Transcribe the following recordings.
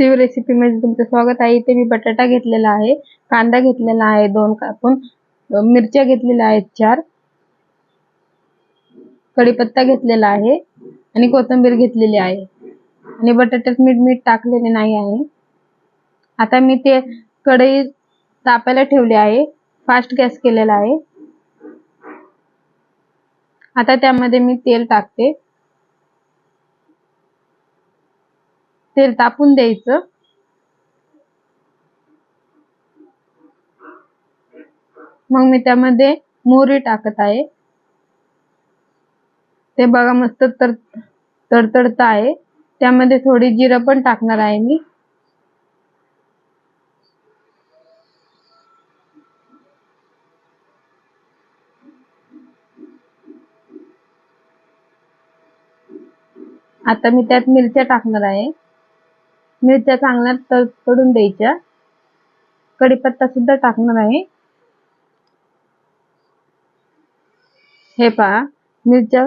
Shiv recipe मध्ये तुमचं स्वागत आहे. इथे मी बटाटा घेतलेला आहे कांदा घेतलेला आहे दोन कापून मिरच्या घेतलेल्या आहेत चार कढीपत्ता घेतलेला आहे आणि कोथिंबीर घेतलेली आहे. आणि बटाट्यात मीठ मीठ टाकलेले नाही आहे. आता मी ते कढई तापायला ठेवली आहे फास्ट गॅस केलेला आहे. आता त्यामध्ये मी तेल टाकते. तेल तापून द्यायचं. मग मी त्यामध्ये मोहरी टाकत आहे. ते बघा मस्त तर तडतडत आहे. त्यामध्ये थोडी जिरं पण टाकणार आहे मी. आता मी त्यात मिरच्या टाकणार आहे. मिरच्या चांगल्या तडतडून द्यायच्या. कढीपत्ता सुद्धा टाकणार आहे. हे पहा मिरच्या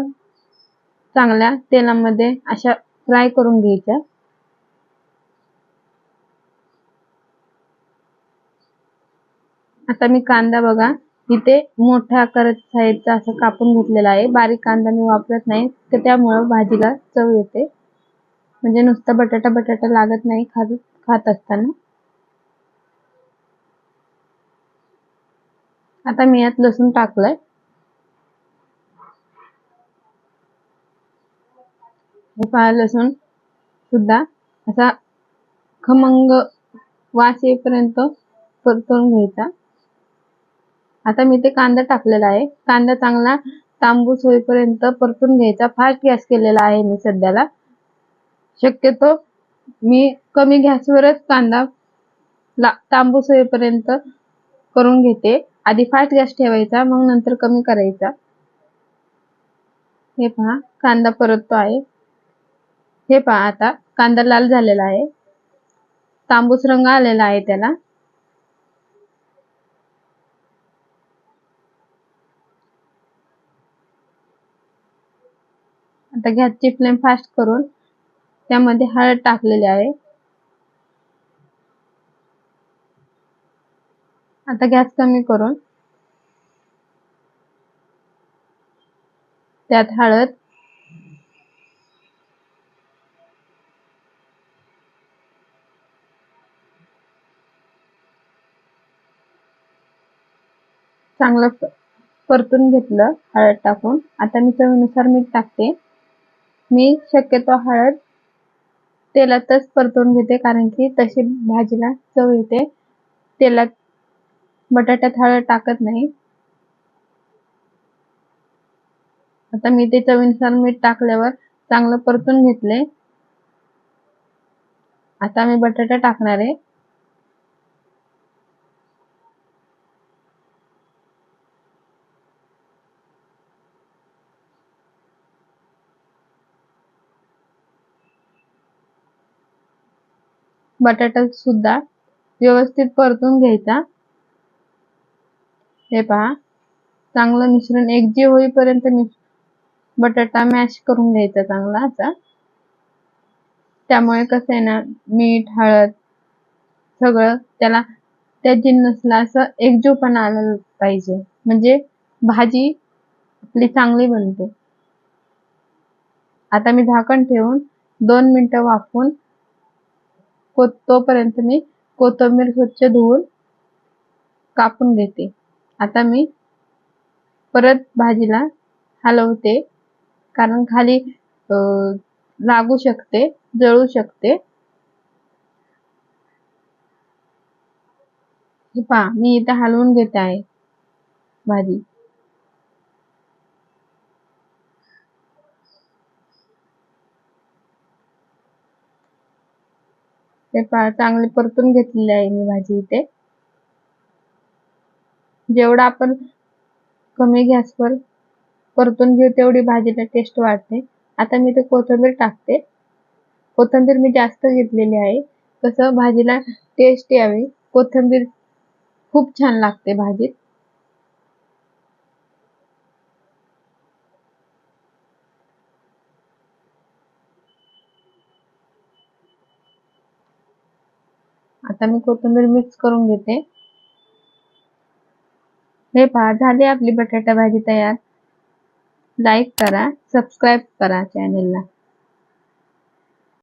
चांगल्या तेलामध्ये अशा फ्राय करून घ्यायच्या. आता मी कांदा बघा इथे मोठ्या आकारात साईजचा असं कापून घेतलेला आहे. बारीक कांदा मी वापरत नाही तर त्यामुळं भाजीला चव येते. म्हणजे नुसता बटाटा बटाटा लागत नाही खात खात असताना. आता मी यात लसूण टाकलंय. हे पहा लसूण सुद्धा असा खमंग वास येईपर्यंत परतून घ्यायचा. आता मी ते कांदा टाकलेला आहे. कांदा चांगला तांबूस होईपर्यंत परतून घ्यायचा. फास्ट गॅस केलेला आहे मी सध्याला. शक्यतो मी कमी गॅसवरच कांदा ला तांबूस होईपर्यंत करून घेते. आधी फास्ट गॅस ठेवायचा मग नंतर कमी करायचा. हे पहा कांदा परततो आहे. हे पहा आता कांदा लाल झालेला आहे. तांबूस रंग आलेला आहे त्याला. आता गॅसची फ्लेम फास्ट करून त्यामध्ये हळद टाकलेली आहे. आता गॅस कमी करून त्यात हळद चांगलं परतून घेतलं हळद टाकून. आता मी चवीनुसार मीठ टाकते. मी शक्यतो हळद तेलातच परतून घेते कारण की तशी भाजीला चव येते. तेलात बटाट्यात हळद टाकत नाही. आता मी ते चवीनुसार मीठ टाकल्यावर चांगलं परतून घेतले. आता मी बटाटा टाकणार आहे. बटाटा सुद्धा व्यवस्थित परतून घ्यायचा. हे पहा चांगलं मिश्रण एकजीव होईपर्यंत बटाटा मॅश करून घ्यायचा चांगला असा. त्यामुळे कसं आहे ना मीठ हळद सगळं त्याला त्या जिन्नसला असं एकजीवपणा आलं पाहिजे. म्हणजे भाजी आपली चांगली बनते. आता मी झाकण ठेवून दोन मिनिटं वाफवून को तोपर्यंत मी कोथिंबीर स्वच्छ धुवून कापून घेते. आता मी परत भाजीला हलवते कारण खाली लागू शकते जळू शकते. पहा मी इथे हलवून घेते आहे भाजी. ते चांगले परतून घेतलेले आहे मी भाजी इथे. जेवढा आपण कमी गॅसवर परतून घेऊ तेवढी भाजीला टेस्ट वाढते. आता मी ते कोथिंबीर टाकते. कोथिंबीर मी जास्त घेतलेली आहे. कसं भाजीला टेस्ट यावी. कोथिंबीर खूप छान लागते भाजीत. आता मी कोथिंबीर मिक्स करून घेते. हे पहा झाली आपली बटाटा भाजी तयार. लाईक करा सबस्क्राईब करा चॅनेलला